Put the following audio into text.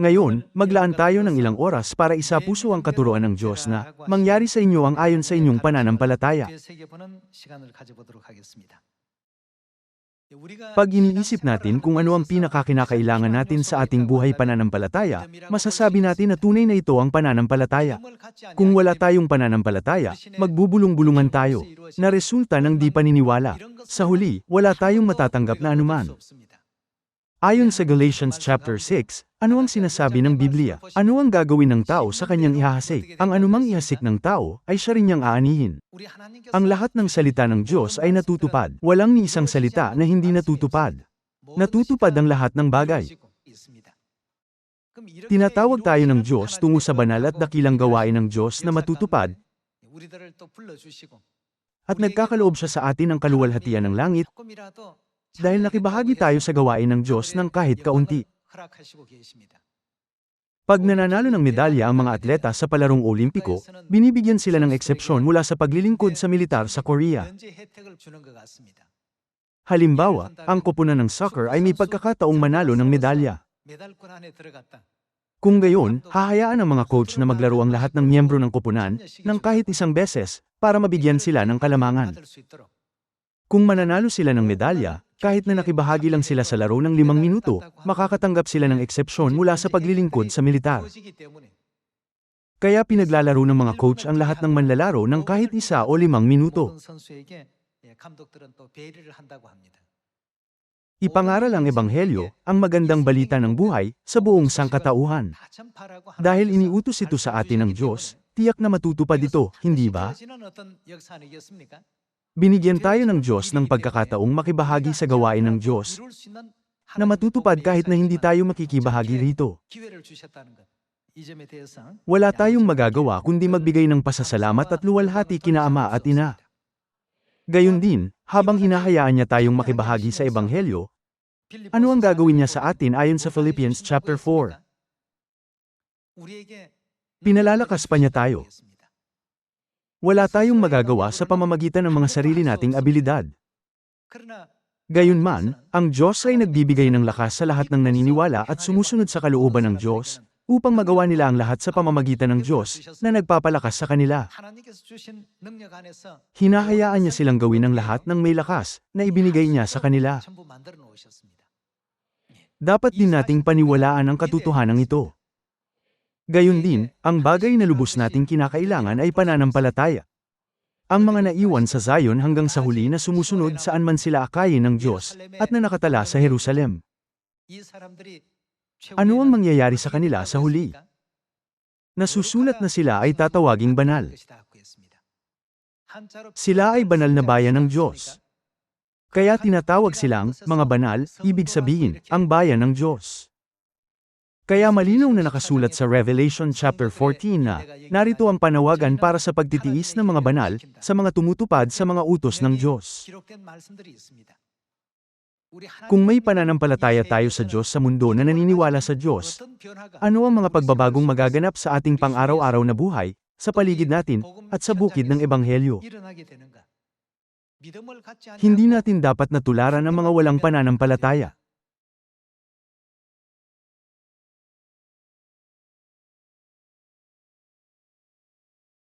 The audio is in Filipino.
Ngayon, maglaan tayo ng ilang oras para isapuso ang katuroan ng Diyos na mangyari sa inyo ang ayon sa inyong pananampalataya. Pag iniisip natin kung ano ang pinakakinakailangan natin sa ating buhay pananampalataya, masasabi natin na tunay na ito ang pananampalataya. Kung wala tayong pananampalataya, magbubulong-bulungan tayo, na resulta ng di paniniwala. Sa huli, wala tayong matatanggap na anuman. Ayon sa Galatians chapter 6, ano ang sinasabi ng Biblia? Ano ang gagawin ng tao sa kanyang ihahasik? Ang anumang ihasik ng tao ay siya rin niyang aanihin. Ang lahat ng salita ng Diyos ay natutupad. Walang ni isang salita na hindi natutupad. Natutupad ang lahat ng bagay. Tinatawag tayo ng Diyos tungo sa banal at dakilang gawain ng Diyos na matutupad at nagkakaloob siya sa atin ng kaluwalhatian ng langit dahil nakibahagi tayo sa gawain ng Diyos ng kahit kaunti. Pag nananalo ng medalya ang mga atleta sa palarong olimpiko, binibigyan sila ng eksepsyon mula sa paglilingkod sa militar sa Korea. Halimbawa, ang koponan ng soccer ay may pagkakataong manalo ng medalya. Kung gayon, hahayaan ang mga coach na maglaro ang lahat ng miyembro ng koponan ng kahit isang beses para mabigyan sila ng kalamangan. Kung mananalo sila ng medalya, kahit na nakibahagi lang sila sa laro ng limang minuto, makakatanggap sila ng eksepsyon mula sa paglilingkod sa militar. Kaya pinaglalaro ng mga coach ang lahat ng manlalaro ng kahit isa o limang minuto. Ipangaral ang ebanghelyo, ang magandang balita ng buhay, sa buong sangkatauhan. Dahil iniutos ito sa atin ng Diyos, tiyak na matutupad ito, hindi ba? Binigyan tayo ng Diyos ng pagkakataong makibahagi sa gawain ng Diyos, na matutupad kahit na hindi tayo makikibahagi rito. Wala tayong magagawa kundi magbigay ng pasasalamat at luwalhati kina Ama at Ina. Gayon din, habang hinahayaan niya tayong makibahagi sa Ebanghelyo, ano ang gagawin niya sa atin ayon sa Philippians chapter 4? Pinalalakas pa niya tayo. Wala tayong magagawa sa pamamagitan ng mga sarili nating abilidad. Gayunman, ang Diyos ay nagbibigay ng lakas sa lahat ng naniniwala at sumusunod sa kalooban ng Diyos, upang magawa nila ang lahat sa pamamagitan ng Diyos na nagpapalakas sa kanila. Hinahayaan niya silang gawin ang lahat ng may lakas na ibinigay niya sa kanila. Dapat din nating paniwalaan ang katotohanan ito. Gayon din, ang bagay na lubos nating kinakailangan ay pananampalataya. Ang mga naiwan sa Zion hanggang sa huli na sumusunod saan man sila akayin ng Diyos, at na nakatala sa Jerusalem. Ano ang mangyayari sa kanila sa huli? Nasusulat na sila ay tatawaging banal. Sila ay banal na bayan ng Diyos. Kaya tinatawag silang mga banal, ibig sabihin, ang bayan ng Diyos. Kaya malinaw na nakasulat sa Revelation chapter 14 na, narito ang panawagan para sa pagtitiis ng mga banal, sa mga tumutupad sa mga utos ng Diyos. Kung may pananampalataya tayo sa Diyos sa mundo na naniniwala sa Diyos, ano ang mga pagbabagong magaganap sa ating pang-araw-araw na buhay, sa paligid natin, at sa bukid ng Ebanghelyo? Hindi natin dapat natularan ang mga walang pananampalataya.